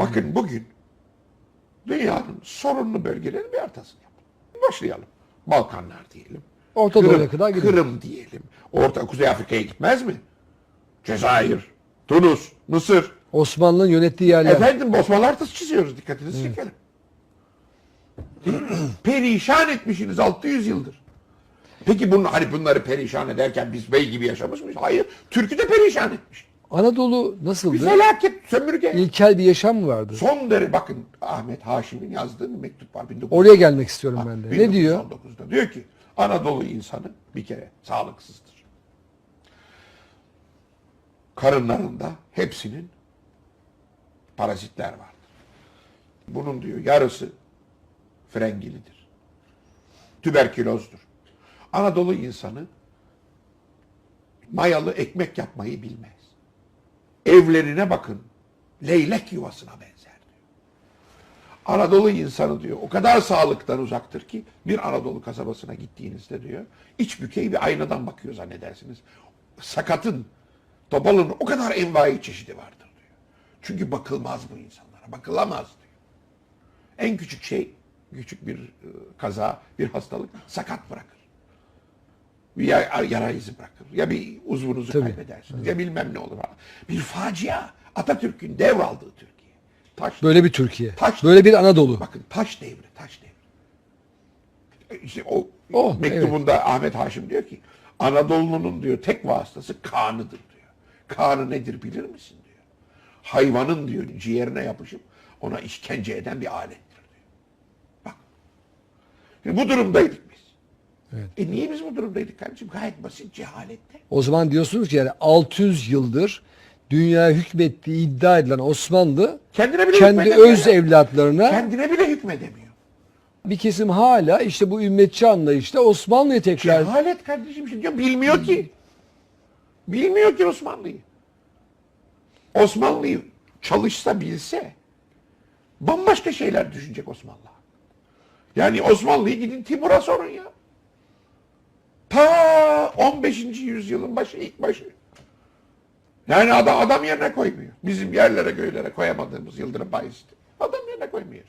Bakın bugün dünyanın sorunlu bölgelerini bir haritasını yapın. Başlayalım. Balkanlar diyelim. Orta Kırım, Doğu'ya kadar gidiyor. Kırım diyelim. Orta Kuzey Afrika'ya gitmez mi? Cezayir, Tunus, Mısır. Osmanlı'nın yönettiği yerler. Efendim Osmanlı haritası çiziyoruz dikkatinizi çekelim. Perişan etmişsiniz 600 yıldır. Peki bunu, hani bunları perişan ederken biz bey gibi yaşamış mıyız? Hayır. Türk'ü de perişan etmiş. Anadolu Bir nasıldı? felaket, sömürge. İlkel bir yaşam mı vardı? Son derece bakın Ahmet Haşim'in yazdığı bir mektup var. 1900 Oraya gelmek istiyorum ben de. Ne diyor? 1919'da. Diyor ki Anadolu insanı bir kere sağlıksızdır. Karınlarında hepsinin parazitler vardır. Bunun diyor yarısı frengilidir. Tüberkülozdur. Anadolu insanı mayalı ekmek yapmayı bilmez. Evlerine bakın. Leylek yuvasına benzer diyor. Anadolu insanı diyor o kadar sağlıktan uzaktır ki bir Anadolu kasabasına gittiğinizde diyor iç bükey bir aynadan bakıyor zannedersiniz. Sakatın, topalın o kadar envai çeşidi vardır diyor. Çünkü bakılmaz bu insanlara, bakılamaz diyor. En küçük şey, küçük bir e, kaza, bir hastalık sakat bırakır. Ya- yara izi bırakır. Ya bir uzvunuzu Tabii. kaybedersiniz. Ya bilmem ne olur. Bir facia. Atatürk'ün devraldığı Türkiye. Taş Böyle bir Türkiye. Taş- Böyle bir Anadolu. Bakın taş devri, taş devri. İşte o Oh, mektubunda Ahmet Haşim diyor ki Anadolu'nun diyor tek vasıtası kanıdır diyor. Kanı nedir bilir misin diyor. Hayvanın diyor ciğerine yapışıp ona işkence eden bir alettir diyor. Bak. Şimdi bu durumdaydık. Evet. E niye biz bu durumdaydık kardeşim? Gayet basit cehalette. O zaman diyorsunuz ki yani 600 yıldır dünya hükmettiği iddia edilen Osmanlı Kendine bile kendi öz ya. evlatlarına Kendine bile hükmedemiyor. bir kesim hala işte bu ümmetçi anlayışta Osmanlı'yı tekrar Cehalet kardeşim şimdi diyor, bilmiyor ki. Bilmiyor ki Osmanlı'yı. Osmanlı'yı çalışsa bilse bambaşka şeyler düşünecek Osmanlı. Yani Osmanlı'yı gidin Timur'a sorun ya. Ta 15. yüzyılın başı ilk başı. Yani adam, adam yerine koymuyor. Bizim yerlere göğlere koyamadığımız Yıldırım Bayezid. Adam yerine koymuyor.